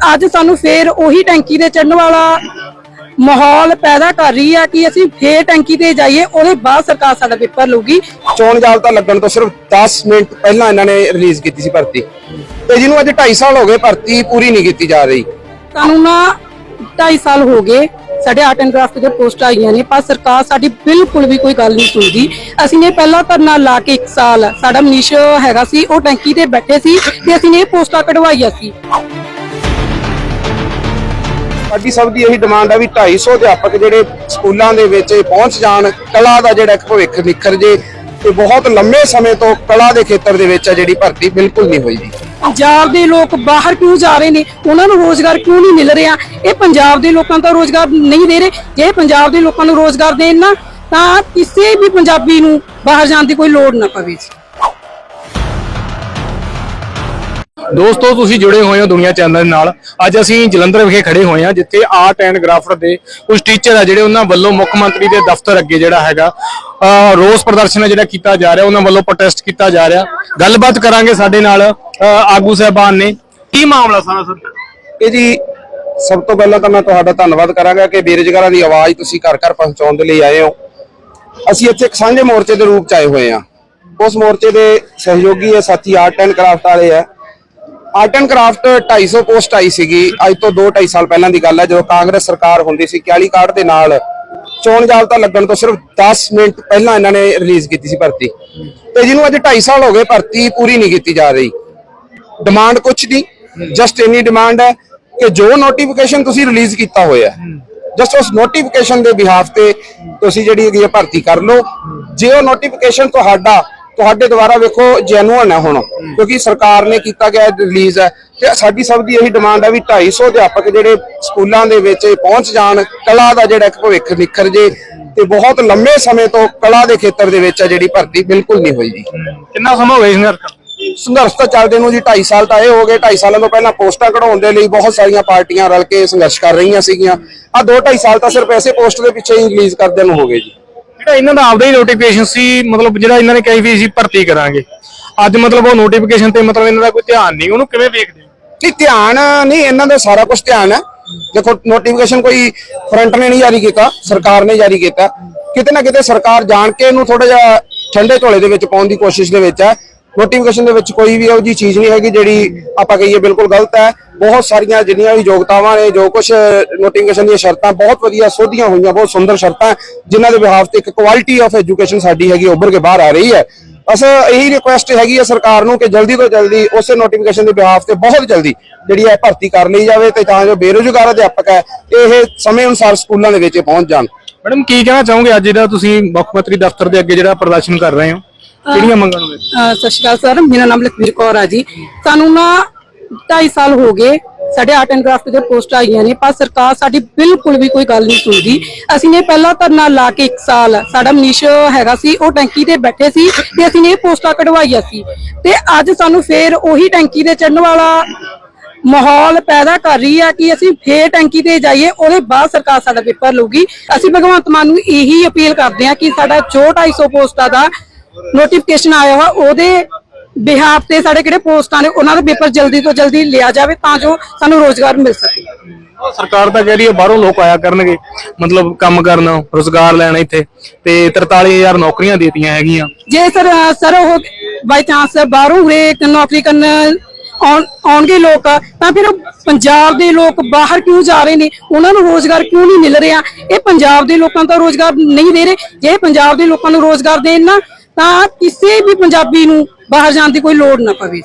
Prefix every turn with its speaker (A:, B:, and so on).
A: ਅੱਜ ਸਾਨੂੰ ਫੇਰ ਉਹੀ ਟੈਂਕੀ ਤੇ ਚੜਨ ਵਾਲਾ ਮਾਹੌਲ ਪੈਦਾ ਕਰ ਰਹੀ ਆ ਕਿ ਅਸੀਂ ਫੇਰ ਟੈਂਕੀ ਤੇ ਜਾਈਏ ਉਹਦੇ ਬਾਅਦ ਸਰਕਾਰ ਸਾਡਾ ਪੇਪਰ ਲਊਗੀ।
B: ਚੋਣ ਜਾਬਤਾ ਲੱਗਣ ਤੋਂ ਸਿਰਫ 10 ਮਿੰਟ ਪਹਿਲਾਂ ਇਹਨਾਂ ਨੇ ਰਿਲੀਜ਼ ਕੀਤੀ ਸੀ ਭਰਤੀ। ਤੇ ਜਿਹਨੂੰ ਅੱਜ 2.5 ਸਾਲ ਹੋ ਗਏ ਭਰਤੀ ਪੂਰੀ ਨਹੀਂ ਕੀਤੀ ਜਾ ਰਹੀ।
A: ਸਾਨੂੰ ਨਾ 2.5 ਸਾਲ ਹੋ ਗਏ ਸਾਡੇ ਆਰਟ ਐਂਡ ਕਰਾਫਟ ਦੇ ਪੋਸਟ ਆਈਆਂ ਨੇ ਪਰ ਸਰਕਾਰ ਸਾਡੀ ਬਿਲਕੁਲ ਵੀ ਕੋਈ ਗੱਲ ਨਹੀਂ ਸੁਣਦੀ। ਅਸੀਂ ਨੇ ਪਹਿਲਾ ਧਰਨਾ ਲਾ ਕੇ 1 ਸਾਲ ਸਾਡਾ ਮਨੀਸ਼ ਹੈਗਾ ਸੀ ਉਹ ਟੈਂਕੀ ਤੇ ਬੈਠੇ ਸੀ ਤੇ ਅਸੀਂ ਨੇ ਇਹ ਪੋਸਟਾਂ ਕਢਵਾਈਆਂ ਸੀ।
B: ਸਾਡੀ ਸਭ ਦੀ ਇਹੀ ਡਿਮਾਂਡ ਆ ਵੀ 250 ਅਧਿਆਪਕ ਜਿਹੜੇ ਸਕੂਲਾਂ ਦੇ ਵਿੱਚ ਪਹੁੰਚ ਜਾਣ, ਕਲਾ ਦਾ ਜਿਹੜਾ ਇੱਕ ਭਵਿੱਖ ਨਿਖਰ ਜੇ ਤੇ ਬਹੁਤ ਲੰਮੇ ਸਮੇਂ ਤੋਂ ਕਲਾ ਦੇ ਖੇਤਰ ਦੇ ਵਿੱਚ ਆ ਜਿਹੜੀ ਭਰਤੀ ਬਿਲਕੁਲ ਨਹੀਂ ਹੋਈ ਜੀ।
A: ਪੰਜਾਬ ਦੇ ਲੋਕ ਬਾਹਰ ਕਿਉਂ ਜਾ ਰਹੇ ਨੇ? ਉਹਨਾਂ ਨੂੰ ਰੋਜ਼ਗਾਰ ਕਿਉਂ ਨਹੀਂ ਮਿਲ ਰਿਹਾ? ਇਹ ਪੰਜਾਬ ਦੇ ਲੋਕਾਂ ਦਾ ਰੋਜ਼ਗਾਰ ਨਹੀਂ ਦੇ ਰਹੇ। ਜੇ ਪੰਜਾਬ ਦੇ ਲੋਕਾਂ ਨੂੰ ਰੋਜ਼ਗਾਰ ਦੇਣ ਨਾ, ਤਾਂ ਕਿਸੇ ਵੀ ਪੰਜਾਬੀ ਨੂੰ ਬਾਹਰ ਜਾਣ ਦੀ ਕੋਈ ਲੋੜ ਨਾ ਪਵੇ
C: ਦੋਸਤੋ, ਤੁਸੀਂ ਜੁੜੇ ਹੋਏ ਹੋ ਦੁਨੀਆ ਚੈਨਲ ਨਾਲ। ਅੱਜ ਅਸੀਂ ਜਲੰਧਰ ਵਿਖੇ ਖੜੇ ਹੋਏ ਹਾਂ, ਜਿੱਥੇ ਆਰਟ ਐਂਡ ਗ੍ਰਾਫਟ ਦੇ ਕੁਝ ਟੀਚਰ ਆ ਜਿਹੜੇ ਉਹਨਾਂ ਵੱਲੋਂ ਮੁੱਖ ਮੰਤਰੀ ਦੇ ਦਫ਼ਤਰ ਅੱਗੇ ਜਿਹੜਾ ਹੈਗਾ ਰੋਸ ਪ੍ਰਦਰਸ਼ਨ ਜਿਹੜਾ ਕੀਤਾ ਜਾ ਰਿਹਾ, ਉਹਨਾਂ ਵੱਲੋਂ ਪ੍ਰੋਟੈਸਟ ਕੀਤਾ ਜਾ ਰਿਹਾ। ਗੱਲਬਾਤ ਕਰਾਂਗੇ ਸਾਡੇ ਨਾਲ ਆਗੂ ਸਾਹਿਬਾਨ ਨੇ। ਕੀ ਮਾਮਲਾ ਸਾਰਾ ਸਰ?
B: ਇਹ ਜੀ, ਸਭ ਤੋਂ ਪਹਿਲਾਂ ਤਾਂ ਮੈਂ ਤੁਹਾਡਾ ਧੰਨਵਾਦ ਕਰਾਂਗਾ ਕਿ ਬੇਰੁਜ਼ਗਾਰਾਂ ਦੀ ਆਵਾਜ਼ ਤੁਸੀਂ ਘਰ ਘਰ ਪਹੁੰਚਾਉਣ ਦੇ ਲਈ ਆਏ ਹੋ। ਅਸੀਂ ਇੱਥੇ ਇੱਕ ਸਾਂਝੇ ਮੋਰਚੇ ਦੇ ਰੂਪ ਚ ਆਏ ਹੋਏ ਹਾਂ। ਉਸ ਮੋਰਚੇ ਦੇ ਸਹਿਯੋਗੀ ਹੈ, ਸਾਥੀ ਆਰਟ ਐਂਡ ਕਰਾਫਟ ਵਾਲੇ ਹੈ। ਆਰਟ ਐਂਡ ਕਰਾਫਟ 250 ਪੋਸਟ ਆਈ ਸੀਗੀ। ਅੱਜ ਤੋਂ 2.5 ਸਾਲ ਪਹਿਲਾਂ ਦੀ ਗੱਲ ਹੈ, ਜਦੋਂ ਕਾਂਗਰਸ ਸਰਕਾਰ ਹੁੰਦੀ ਸੀ 41 ਕਾਰਡ ਦੇ ਨਾਲ ਚੋਣ ਜਾਬਤਾ ਲੱਗਣ ਤੋਂ ਸਿਰਫ 10 ਮਿੰਟ ਪਹਿਲਾਂ ਇਹਨਾਂ ਨੇ ਰਿਲੀਜ਼ ਕੀਤੀ ਸੀ ਭਰਤੀ। ਤੇ ਜਿਹਨੂੰ ਅੱਜ 2.5 ਸਾਲ ਹੋ ਗਏ, ਭਰਤੀ ਪੂਰੀ ਨਹੀਂ ਕੀਤੀ ਜਾ ਰਹੀ। ਡਿਮਾਂਡ ਕੁਛ ਨਹੀਂ। ਜਸਟ ਇੰਨੀ ਡਿਮਾਂਡ ਹੈ ਕਿ ਜੋ ਨੋਟੀਫਿਕੇਸ਼ਨ ਤੁਸੀਂ ਰਿਲੀਜ਼ ਕੀਤਾ ਹੋਇਆ ਜਸਟ ਉਸ ਨੋਟੀਫਿਕੇਸ਼ਨ ਦੇ ਬਿਹਾਫ ਤੇ ਤੁਸੀਂ ਜਿਹੜੀ ਹੈਗੀ ਹੈ ਭਰਤੀ ਕਰ ਲਓ। ਜੇ ਉਹ ਨੋਟੀਫਿਕੇਸ਼ਨ ਤੁਹਾਡਾ ਤੁਹਾਡੇ ਦੁਆਰਾ ਵੇਖੋ ਜੈਨੂਅਨ ਹੈ ਹੁਣ ਕਿਉਂਕਿ ਸਰਕਾਰ ਨੇ ਕੀਤਾ ਗਿਆ ਰਿਲੀਜ਼ ਹੈ ਤੇ ਸਾਡੀ ਸਭ ਦੀ ਇਹੀ ਡਿਮਾਂਡ ਹੈ ਵੀ 250 ਅਧਿਆਪਕ ਜਿਹੜੇ ਸਕੂਲਾਂ ਦੇ ਵਿੱਚ ਪਹੁੰਚ ਜਾਣ ਕਲਾ ਦਾ ਜਿਹੜਾ ਇੱਕ ਭਵਿੱਖ ਨਿਖਰ ਜੇ ਤੇ ਬਹੁਤ ਲੰਮੇ ਸਮੇਂ ਤੋਂ ਕਲਾ ਦੇ ਖੇਤਰ ਦੇ ਵਿੱਚ ਜਿਹੜੀ ਭਰਤੀ ਬਿਲਕੁਲ ਨਹੀਂ ਹੋਈ ਜੀ।
C: ਕਿੰਨਾ ਸਮਾਂ ਹੋ ਗਿਆ ਸੰਘਰਸ਼?
B: ਸੰਘਰਸ਼ ਤਾਂ ਚੱਲਦੇ ਨੂੰ ਜੀ 2.5 ਸਾਲ ਤਾਂ ਇਹ ਹੋ ਗਏ 2.5 ਸਾਲਾਂ ਤੋਂ ਪਹਿਲਾਂ ਪੋਸਟਾਂ ਕਢਾਉਣ ਦੇ ਲਈ ਬਹੁਤ ਸਾਰੀਆਂ ਪਾਰਟੀਆਂ ਰਲ ਕੇ ਸੰਘਰਸ਼ ਕਰ ਰਹੀਆਂ ਸੀਗੀਆਂ। ਆ 2.5 ਸਾਲ ਤਾਂ ਸਿਰਫ ਐਸੇ ਪੋਸਟ ਦੇ ਪਿੱਛੇ ਹੀ ਰਿਲੀਜ਼ ਕਰਦੇ ਨੂੰ ਹੋ ਗਏ ਜੀ।
C: ਜਿਹੜਾ ਇਹਨਾਂ ਦਾ ਆਪਦਾ ਹੀ ਨੋਟੀਫਿਕੇਸ਼ਨ ਸੀ, ਮਤਲਬ ਜਿਹੜਾ ਇਹਨਾਂ ਨੇ ਕਹੀ ਵੀ ਸੀ ਭਰਤੀ ਕਰਾਂਗੇ। ਅੱਜ ਮਤਲਬ ਉਹ ਨੋਟੀਫਿਕੇਸ਼ਨ ਤੇ ਮਤਲਬ ਇਹਨਾਂ ਦਾ ਕੋਈ ਧਿਆਨ ਨਹੀਂ, ਉਹਨੂੰ ਕਿਵੇਂ ਵੇਖਦੇ ਹੋ?
B: ਨਹੀਂ, ਧਿਆਨ ਨਹੀਂ, ਇਹਨਾਂ ਦਾ ਸਾਰਾ ਕੁਝ ਧਿਆਨ ਹੈ। ਦੇਖੋ ਨੋਟੀਫਿਕੇਸ਼ਨ ਕੋਈ ਫਰੰਟ ਨੇ ਨਹੀਂ ਜਾਰੀ ਕੀਤਾ, ਸਰਕਾਰ ਨੇ ਜਾਰੀ ਕੀਤਾ। ਕਿਤੇ ਨਾ ਕਿਤੇ ਸਰਕਾਰ ਜਾਣ ਕੇ ਇਹਨੂੰ ਥੋੜਾ ਜਿਹਾ ਠੰਡੇ ਝੋਲੇ ਦੇ ਵਿੱਚ ਪਾਉਣ ਦੀ ਕੋਸ਼ਿਸ਼ ਦੇ ਵਿੱਚ ਹੈ। ਨੋਟੀਫਿਕੇਸ਼ਨ ਦੇ ਵਿੱਚ ਕੋਈ ਵੀ ਇਹੋ ਜੀ ਚੀਜ਼ ਨਹੀਂ ਹੈਗੀ ਜਿਹੜੀ ਆਪਾਂ ਕਹੀਏ ਬਿਲਕੁਲ ਗਲਤ ਹੈ। ਬਹੁਤ ਸਾਰੀਆਂ ਜਿੰਨੀਆਂ ਵੀ ਯੋਗਤਾਵਾਂ ਨੇ, ਜੋ ਕੁਝ ਨੋਟੀਫਿਕੇਸ਼ਨ ਦੀਆਂ ਸ਼ਰਤਾਂ ਬਹੁਤ ਵਧੀਆ ਸੋਧੀਆਂ ਹੋਈਆਂ, ਬਹੁਤ ਸੁੰਦਰ ਸ਼ਰਤਾਂ, ਜਿਨ੍ਹਾਂ ਦੇ ਬਿਹਾਫ ਤੇ ਇੱਕ ਕੁਆਲਿਟੀ ਆਫ ਐਜੂਕੇਸ਼ਨ ਸਾਡੀ ਹੈਗੀ ਉੱਭਰ ਕੇ ਬਾਹਰ ਆ ਰਹੀ ਹੈ। ਅਸ ਇਹੀ ਰਿਕੁਐਸਟ ਹੈਗੀ ਹੈ ਸਰਕਾਰ ਨੂੰ ਕਿ ਜਲਦੀ ਤੋਂ ਜਲਦੀ ਉਸੇ ਨੋਟੀਫਿਕੇਸ਼ਨ ਦੇ ਬਿਹਾਫ ਤੇ ਬਹੁਤ ਜਲਦੀ ਜਿਹੜੀ ਹੈ ਭਰਤੀ ਕਰ ਲਈ ਜਾਵੇ ਤੇ ਤਾਂ ਜੋ ਬੇਰੁਜ਼ਗਾਰ ਅਧਿਆਪਕ ਹੈ, ਇਹ ਸਮੇਂ ਅਨੁਸਾਰ ਸਕੂਲਾਂ ਦੇ ਵਿੱਚ ਪਹੁੰਚ ਜਾਣ।
C: ਮੈਡਮ, ਕੀ ਕਹਿਣਾ ਚਾਹੋਗੇ? ਅੱਜ ਜਿਹੜਾ ਤੁਸੀਂ ਮੁੱਖ ਮੰਤਰੀ ਦਫ਼ਤਰ ਦੇ ਅੱਗੇ ਜਿਹੜਾ ਪ੍ਰਦਰਸ਼ਨ ਕਰ ਰਹੇ ਹੋ। ਕਿਹੜੀਆਂ ਮੰਗਾਂ ਨੂੰ?
A: ਅਹ ਸਤਿ ਸ਼੍ਰੀ ਅਕਾਲ ਸਰ ਮੇਰਾ ਨਾਮ ਲਖਵੀਰ ਕੌਰ ਆ ਜੀ। ਸਾਨੂੰ ਨਾ 2.5 ਸਾਲ ਹੋ ਗਏ ਸਾਡੇ ਆਰਟ ਐਂਡ ਕਰਾਫਟ ਦੇ ਪੋਸਟ ਆਈਆਂ ਨੇ ਪਰ ਸਰਕਾਰ ਸਾਡੀ ਬਿਲਕੁਲ ਵੀ ਕੋਈ ਗੱਲ ਨਹੀਂ ਸੁਣਦੀ। ਅਸੀਂ ਨੇ ਪਹਿਲਾ ਧਰਨਾ ਲਾ ਕੇ 1 ਸਾਲ ਸਾਡਾ ਮਨੀਸ਼ ਹੈਗਾ ਸੀ ਉਹ ਟੈਂਕੀ ਤੇ ਬੈਠੇ ਸੀ ਤੇ ਅਸੀਂ ਨੇ ਇਹ ਪੋਸਟਾਂ ਕਢਵਾਈਆਂ ਸੀ। ਤੇ ਅੱਜ ਸਾਨੂੰ ਫੇਰ ਉਹੀ ਟੈਂਕੀ ਤੇ ਚੜਨ ਵਾਲਾ ਮਾਹੌਲ ਪੈਦਾ ਕਰ ਰਹੀ ਆ ਕਿ ਅਸੀਂ ਫੇਰ ਟੈਂਕੀ ਤੇ ਜਾਈਏ ਉਹਦੇ ਬਾਅਦ ਸਰਕਾਰ ਸਾਡਾ ਪੇਪਰ ਲਊਗੀ। ਅਸੀਂ ਭਗਵੰਤ ਮਾਨ ਨੂੰ ਇਹੀ ਅਪੀਲ ਕਰਦੇ ਆ ਕਿ ਸਾਡਾ ਜੋ 250 ਪੋਸਟਾਂ ਦਾ ਨੋਟੀਫਿਕੇਸ਼ਨ ਆਇਆ ਵਾ ਉਹਦੇ ਬਿਹਾਫ ਤੇ ਸਾਡੇ ਕਿਹੜੇ ਪੋਸਟਾਂ ਨੇ ਉਹਨਾਂ ਦਾ ਪੇਪਰ ਜਲਦੀ ਤੋਂ ਜਲਦੀ ਲਿਆ ਜਾਵੇ ਤਾਂ ਜੋ ਸਾਨੂੰ ਰੋਜ਼ਗਾਰ ਮਿਲ ਸਕੇ।
C: ਸਰਕਾਰ ਤਾਂ ਕਹਿ ਰਹੀ ਹੈ ਬਾਹਰੋਂ ਲੋਕ ਆਇਆ ਕਰਨਗੇ ਮਤਲਬ ਕੰਮ ਕਰਨਾ ਰੋਜ਼ਗਾਰ ਲੈਣਾ ਇੱਥੇ ਤੇ 43000 ਨੌਕਰੀਆਂ ਦੇਤੀਆਂ ਹੈਗੀਆਂ।
A: ਜੇ ਸਰ ਸਰ ਉਹ ਬਾਈ ਚਾਂਸ ਬਾਹਰੋਂ ਉਰੇ ਨੌਕਰੀ ਕਰਨ ਆਉਣ- ਆਉਣਗੇ ਲੋਕ ਤਾਂ ਫਿਰ ਪੰਜਾਬ ਦੇ ਲੋਕ ਬਾਹਰ ਕਿਉਂ ਜਾ ਰਹੇ ਨੇ? ਉਹਨਾਂ ਨੂੰ ਰੋਜ਼ਗਾਰ ਕਿਉਂ ਨਹੀਂ ਮਿਲ ਰਿਹਾ? ਇਹ ਪੰਜਾਬ ਦੇ ਲੋਕਾਂ ਤੋਂ ਰੋਜ਼ਗਾਰ ਨਹੀਂ ਦੇ ਰਹੇ। ਜੇ ਪੰਜਾਬ ਦੇ ਲੋਕਾਂ ਨੂੰ ਰੋਜ਼ਗਾਰ ਦੇਣ ਨਾ ਤਾਂ ਕਿਸੇ ਵੀ ਪੰਜਾਬੀ ਨੂੰ ਬਾਹਰ ਜਾਣ ਦੀ ਕੋਈ ਲੋੜ ਨਾ ਪਵੇ